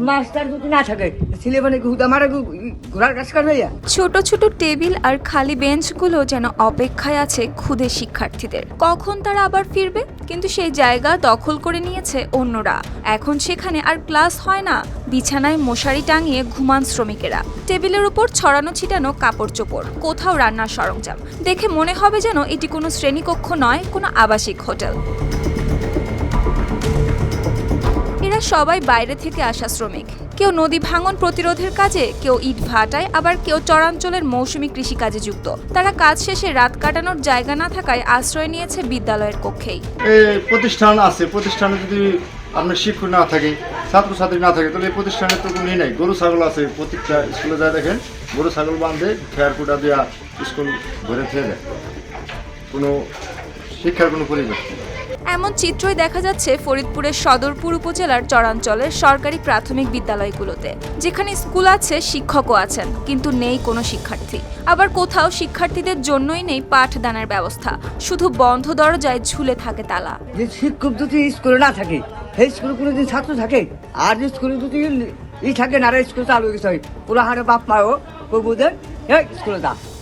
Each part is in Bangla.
মানে ছোট ছোট টেবিল আর খালি বেঞ্চগুলো যেন অপেক্ষায় আছে ক্ষুদে শিক্ষার্থীদের। কখন তারা আবার ফিরবে? কিন্তু সেই জায়গা দখল করে নিয়েছে অন্যরা। এখন সেখানে আর ক্লাস হয় না। বিছানায় মশারি টাঙিয়ে ঘুমান শ্রমিকেরা। টেবিলের উপর ছড়ানো ছিটানো কাপড় চোপড় কোথাও রান্নার সরঞ্জাম। দেখে মনে হবে যেন এটি কোনো শ্রেণীকক্ষ নয়, কোনো আবাসিক হোটেল। এরা সবাই বাইরে থেকে আসা শ্রমিক। কেউ নদী ভাঙন প্রতিরোধের কাজে, কেউ ইট ভাটায়, আবার কেউ চরাঞ্চলের মৌসুমী কৃষিকাজে যুক্ত। তারা কাজ শেষে রাত কাটানোর জায়গা না থাকায় আশ্রয় নিয়েছে বিদ্যালয়ের কক্ষেই। প্রতিষ্ঠান আছে, প্রতিষ্ঠানে যদি আপনার শিক্ষক না থাকে, ছাত্রছাত্রী না থাকে, তাহলে এই প্রতিষ্ঠানে তো কোনো নাই। গরু, ছাগল আছে প্রত্যেকটা স্কুলে যায় দেখেন, গরু, ছাগল বাঁধে, খেয়ার কুটা দেওয়া স্কুল ভরে খেয়ে দেয়। কোনো শিক্ষার কোনো পরিবেশ নেই। এমন চিত্রই দেখা যাচ্ছে ফরিদপুরের সদরপুর উপজেলার চরাঞ্চলের সরকারি প্রাথমিক বিদ্যালয়গুলোতে, যেখানে স্কুল আছে, শিক্ষকও আছেন, কিন্তু নেই কোনো শিক্ষার্থী। আবার কোথাও শিক্ষার্থীদের জন্যই নেই পাঠদানের ব্যবস্থা, শুধু বন্ধ দরজায় ঝুলে থাকে তালা। যে শিক্ষক যদি স্কুলে না থাকে সেই স্কুলে কোনো দিন ছাত্র থাকে, আর যে স্কুলে যদি ই থাকে না স্কুল চালু গেছে পুরা হারে বাপ মাও দা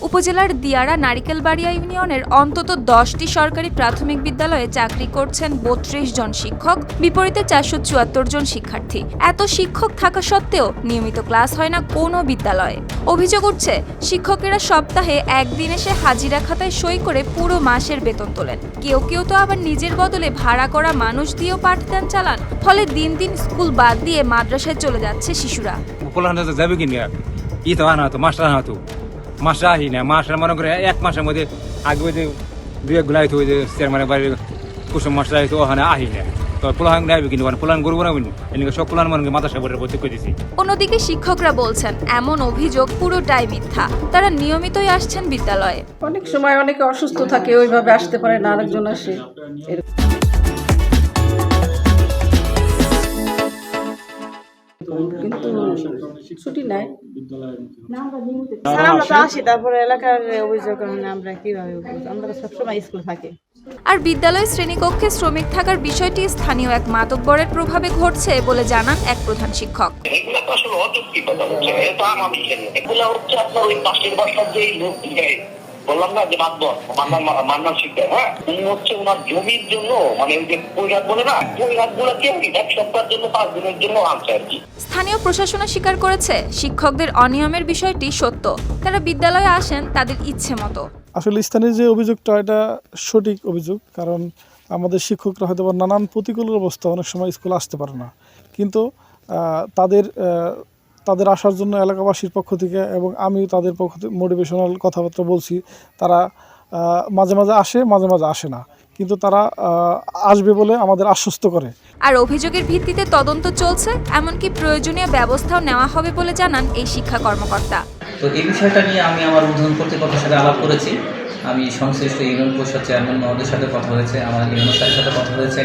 উপজেলার দিয়ারা নারিকেলবাড়িয়া ইউনিয়নের অন্তত দশটি সরকারি প্রাথমিক বিদ্যালয়ে চাকরি করছেন বত্রিশ জন শিক্ষক বিপরীতে চারশো চুয়াত্তর জন শিক্ষার্থী। এত শিক্ষক থাকা সত্ত্বেও নিয়মিত ক্লাস হয় না কোনো বিদ্যালয়ে। অভিযোগ উঠছে শিক্ষকেরা সপ্তাহে একদিন এসে হাজিরা খাতায় সই করে পুরো মাসের বেতন তোলেন। কেউ কেউ তো আবার নিজের বদলে ভাড়া করা মানুষ দিয়েও পাঠদান চালান। ফলে দিন দিন স্কুল বাদ দিয়ে মাদ্রাসায় চলে যাচ্ছে শিশুরা। যাবে কি নিয়ে? ই তো আনা হতো মাস্টার আনা হতো মাস্টার আহি না মাস্টার মনে করে এক মাসের মধ্যে আগে ওই যে দু এক গুলাই ওই যে চেয়ারম্যানের বাড়ির কুসুম মাস্টার আইতো ওখানে আহি না। মানে মানে অন্যদিকে শিক্ষকরা বলছেন এমন অভিযোগ পুরোটাই মিথ্যা। তারা নিয়মিতই আসছেন বিদ্যালয়ে। অনেক সময় অনেকে অসুস্থ থাকে ওইভাবে আসতে পারে না আরেকজন আসে। ছুটি নাই। আমরা তো আসি তারপরে এলাকার অভিযোগ আমরা কীভাবে আমরা তো সবসময় স্কুল থাকি। আর বিদ্যালয় শ্রেণীকক্ষে শ্রমিক থাকার বিষয়টি স্থানীয় এক মাতব্বরের প্রভাবে ঘটছে বলে জানান এক প্রধান শিক্ষক। এগুলো তো আসলে অযৌক্তিক হচ্ছে এটা আমার বিষয় এগুলো হচ্ছে আপনার ওই পাশের বাসার যে লোক বললাম না যে মাতবর হ্যাঁ? উনি হচ্ছে ওনার জমির জন্য মানে ওই যে কৈরাত বলে না কৈরাতগুলো কে এক সপ্তাহের জন্য পাঁচ দিনের জন্য আনছে আর কি। স্থানীয় প্রশাসনও স্বীকার করেছে শিক্ষকদের অনিয়মের বিষয়টি সত্য। তারা বিদ্যালয়ে আসেন তাদের ইচ্ছে মতো। আসলে স্থানীয় যে অভিযোগটা এটা সঠিক অভিযোগ কারণ আমাদের শিক্ষকরা হয়তো বা নানান প্রতিকূল অবস্থা অনেক সময় স্কুলে আসতে পারে না। কিন্তু আহ, তাদের আহ, তাদের আসার জন্য এলাকাবাসীর পক্ষ থেকে এবং আমি তাদের পক্ষ থেকে মোটিভেশনাল কথাবার্তা বলছি। তারা মাঝে মাঝে আসে মাঝে মাঝে আসে না। কিন্তু তারা আসবে বলে আমাদের আশ্বস্ত করে। আর অভিযোগের ভিত্তিতে তদন্ত চলছে এমনকি প্রয়োজনীয় ব্যবস্থাও নেওয়া হবে বলে জানান এই শিক্ষা কর্মকর্তা। তো এই বিষয়টা নিয়ে আমি আমার ঊর্ধ্বতন কর্তৃপক্ষের সাথে আলাপ করেছি। আমি সংশ্লিষ্ট ইউনিয়ন পরিষদ চেয়ারম্যান মহোদয়ের সাথে কথা হয়েছে আমার ইউনিয়ন স্যারের সাথে কথা হয়েছে।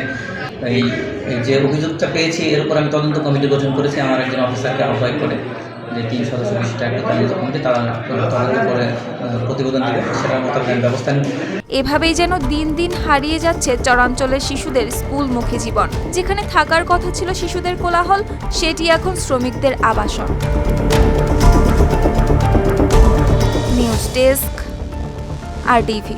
এই যে অভিযোগটা পেয়েছি, এর উপর আমি তদন্ত কমিটি গঠন করেছি। আমার একজন অফিসারকে আহ্বায়ক করে যে তিন সদস্য বিশিষ্ট একটা তদন্ত কমিটি, তারা তদন্ত করে প্রতিবেদন দেবে। সেটার মোতাবেক আমি ব্যবস্থা নেব। এভাবেই যেন দিন দিন হারিয়ে যাচ্ছে চরাঞ্চলের শিশুদের স্কুলমুখী জীবন। যেখানে থাকার কথা ছিল শিশুদের কোলাহল, সেটি এখন শ্রমিকদের আবাসন। নিউজ ডেস্ক, আর টিভি